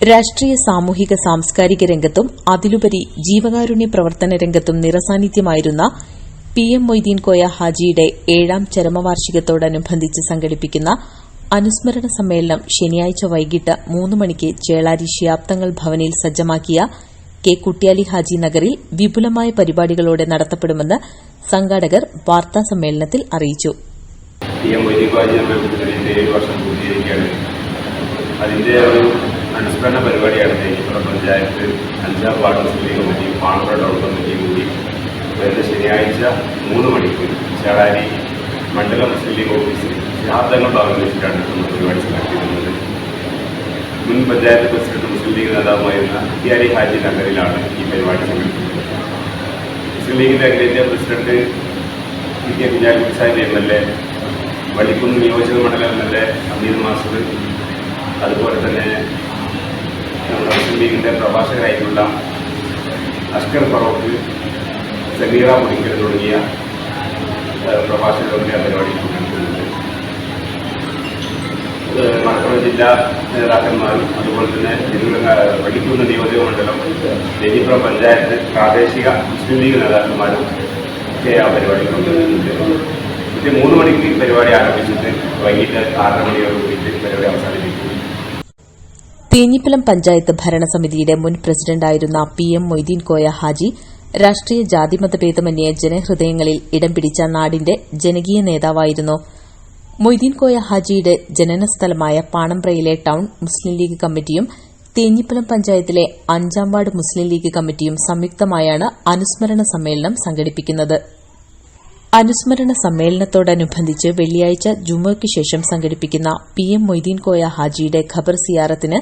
രാഷ്ട്രീയ സാമൂഹിക സാംസ്കാരിക രംഗത്തും അതിലുപരി ജീവകാരുണ്യ പ്രവർത്തന രംഗത്തും നിറസാന്നിധ്യമായിരുന്ന പി എം മൊയ്തീൻ കോയ ഹാജിയുടെ ഏഴാം ചരമവാർഷികത്തോടനുബന്ധിച്ച് സംഘടിപ്പിക്കുന്ന അനുസ്മരണ സമ്മേളനം ശനിയാഴ്ച വൈകിട്ട് മൂന്ന് മണിക്ക് ചേളാരി ശിയാബ്തങ്ങൾ ഭവനിൽ സജ്ജമാക്കിയ കെ കുട്ടിയാലി ഹാജി നഗറിൽ വിപുലമായ പരിപാടികളോടെ നടത്തപ്പെടുമെന്ന് സംഘാടകർ വാർത്താ സമ്മേളനത്തിൽ അറിയിച്ചു. അതിന്റെ ഒരു അനുസ്മരണ പരിപാടിയാണ് തേനിപ്പുറം പഞ്ചായത്ത് അഞ്ചാം ward Muslim committee Panappuzha town കമ്മിറ്റിയും കൂടി. വരുന്ന ശനിയാഴ്ച മൂന്ന് മണിക്ക് ചേളാരി മണ്ഡലം മുസ്ലിം ലീഗ് ഓഫീസിൽ ശാബ്ദങ്ങൾ പങ്കുവച്ചിട്ടാണ് വെച്ചിട്ടാണ് നമ്മൾ പരിപാടി സംഘടിപ്പിക്കുന്നത് മുൻ പഞ്ചായത്ത് പ്രസിഡന്റ് മുസ്ലിം ലീഗ് നേതാവുമായിരുന്ന കുട്ടിയാലി ഹാജി നഗറിലാണ് ഈ പരിപാടി സംഘടിപ്പിക്കുന്നത്. മുസ്ലിം ലീഗിന്റെ അഖിലേന്ത്യാ president P K Kunhalikutty Sahib M L A Vallikkunnu നിയോജക മണ്ഡലം M L A Ameer master അതുപോലെ തന്നെ ലീഗിന്റെ പ്രഭാഷകരായിട്ടുള്ള അഷ്കർ ഫറോക്ക് സമീറ മുടിക്കൽ തുടങ്ങിയ പ്രഭാഷകരുടെ പരിപാടി മലപ്പുറം ജില്ലാ നേതാക്കന്മാരും അതുപോലെ തന്നെ വള്ളിക്കുന്ന് നിയോജക മണ്ഡലം ദേവിപുരം പഞ്ചായത്ത് പ്രാദേശിക മുസ്ലിം ലീഗ് നേതാക്കന്മാരും ഒക്കെ ആ പരിപാടി പങ്കെടുക്കുന്നുണ്ട് ഉച്ച മൂന്ന് മണിക്ക് പരിപാടി ആരംഭിച്ചിട്ട് വൈകിട്ട് ആറര മണിയോട് കൂടിയിട്ട് പരിപാടി തേഞ്ഞിപ്പലം പഞ്ചായത്ത് ഭരണസമിതിയുടെ മുൻ പ്രസിഡന്റായിരുന്ന പി എം മൊയ്തീൻ കോയ ഹാജി രാഷ്ട്രീയ ജാതിമതഭേദമന്യേ ജനഹൃദയങ്ങളിൽ ഇടം പിടിച്ച നാടിന്റെ ജനകീയ നേതാവായിരുന്നു. മൊയ്തീൻ കോയ ഹാജിയുടെ ജനനസ്ഥലമായ പാണമ്പ്രയിലെ ടൌൺ മുസ്ലിം ലീഗ് കമ്മിറ്റിയും തേഞ്ഞിപ്പലം പഞ്ചായത്തിലെ അഞ്ചാം വാർഡ് മുസ്ലിം ലീഗ് കമ്മിറ്റിയും സംയുക്തമായാണ് അനുസ്മരണ സമ്മേളനം സംഘടിപ്പിക്കുന്നത്. അനുസ്മരണ സമ്മേളനത്തോടനുബന്ധിച്ച് വെള്ളിയാഴ്ച ജുമയ്ക്ക് ശേഷം സംഘടിപ്പിക്കുന്ന പി എം മൊയ്തീൻ കോയ ഹാജിയുടെ ഖബർ സിയാറത്തിന്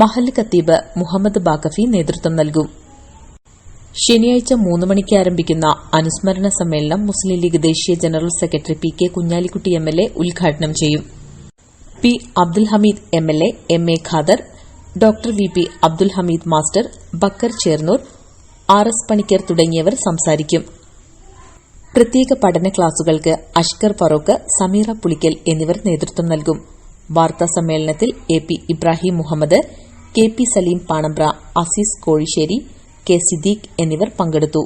മഹല്ല് ഖത്തീബ് മുഹമ്മദ് ബാക്കഫി നേതൃത്വം നൽകും. ശനിയാഴ്ച മൂന്ന് മണിക്ക് ആരംഭിക്കുന്ന അനുസ്മരണ സമ്മേളനം മുസ്ലിം ലീഗ് ദേശീയ general secretary P K Kunhalikutty M A ഉദ്ഘാടനം ചെയ്യും. P Abdul Hameed M A M A Khader doctor V P Abdul Hameed master Bakkar Chernnur R S Panicker തുടങ്ങിയവർ സംസാരിക്കും. പ്രത്യേക പഠന ക്ലാസുകൾക്ക് അഷ്കർ ഫറൂഖ് സമീറ പുളിക്കൽ എന്നിവർ നേതൃത്വം നൽകും. വാർത്താ സമ്മേളനത്തിൽ A P Ibrahim Muhammad K P Saleem Panambra Azeez Kozhissery K Siddique എന്നിവർ പങ്കെടുത്തു.